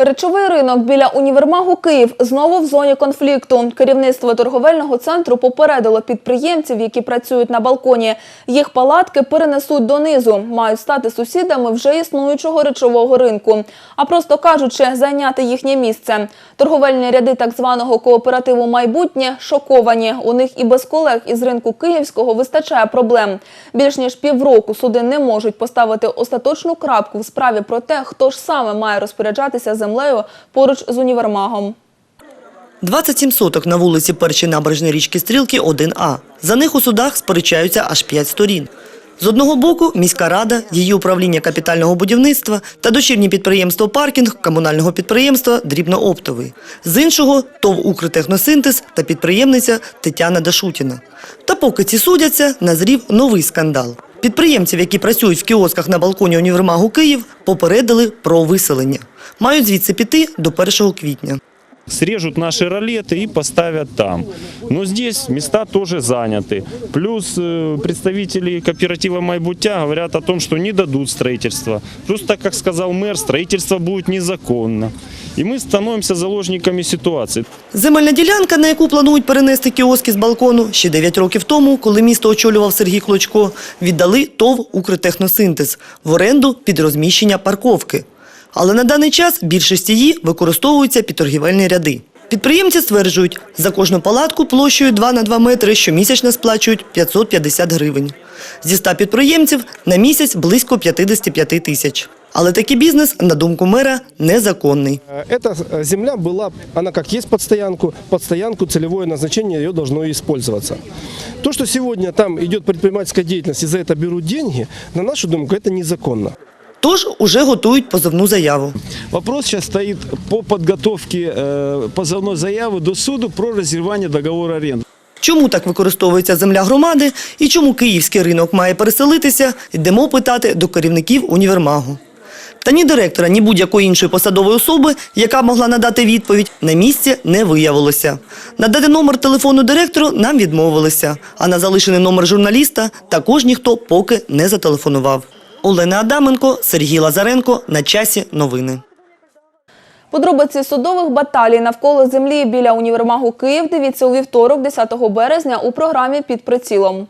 Речовий ринок біля універмагу Київ знову в зоні конфлікту. Керівництво торговельного центру попередило підприємців, які працюють на балконі. Їх палатки перенесуть донизу, мають стати сусідами вже існуючого речового ринку. А просто кажучи, зайняти їхнє місце. Торговельні ряди так званого кооперативу майбутнє шоковані. У них і без колег із ринку київського вистачає проблем. Більш ніж півроку суди не можуть поставити остаточну крапку в справі про те, хто ж саме має розпоряджатися землею поруч з універмагом. 27 соток на вулиці Першій набережної річки Стрілки 1А. За них у судах сперечаються аж 5 сторін. З одного боку – міська рада, її управління капітального будівництва та дочірнє підприємство «Паркінг» комунального підприємства «Дрібнооптовий». З іншого – ТОВ «Укртехносинтез» та підприємниця Тетяна Дашутіна. Та поки ці судяться, назрів новий скандал. Підприємців, які працюють в кіосках на балконі універмагу Київ, попередили про виселення. Мають звідси піти до 1 квітня. срежут наши ролеты и поставят там. Но здесь места тоже заняты. Плюс э, представители кооператива Майбутя говорят о том, что не дадут строительства. Плюс, так как сказал мэр, строительство будет незаконно. И мы становимся заложниками ситуации. Земельна ділянка, на яку планують перенести кіоски з балкону, ще 9 років тому, коли місто очолював Сергій Клочко, віддали ТОВ «Укртехносинтез» в оренду під розміщення парковки. Але на даний час більшість її використовуються під торгівельні ряди. Підприємці стверджують, за кожну палатку площею 2 на 2 метри щомісячно сплачують 550 гривень. Зі 100 підприємців на місяць близько 55 тисяч. Але такий бізнес, на думку мера, незаконний. Э, Эта э, земля была, она как есть под стоянку, под стоянку целевое назначение ее должно использоваться. То, что сегодня там идет предпринимательская деятельность и за это берут деньги, на нашу думку, это незаконно. Тож уже готують позовну заяву. Вопрос сейчас стоит по подготовке э, позовной заявы до суду про разрывание договора аренды. Чому так використовується земля громади і чому київський ринок має переселитися, йдемо питати до керівників універмагу. Та ні директора, ні будь-якої іншої посадової особи, яка могла надати відповідь, на місці не виявилося. Надати номер телефону директору нам відмовилися, а на залишений номер журналіста також ніхто поки не зателефонував. Олена Адаменко, Сергій Лазаренко. На часі новини. Подробиці судових баталій навколо землі біля універмагу Київ дивіться у вівторок, 10 березня у програмі «Під прицілом».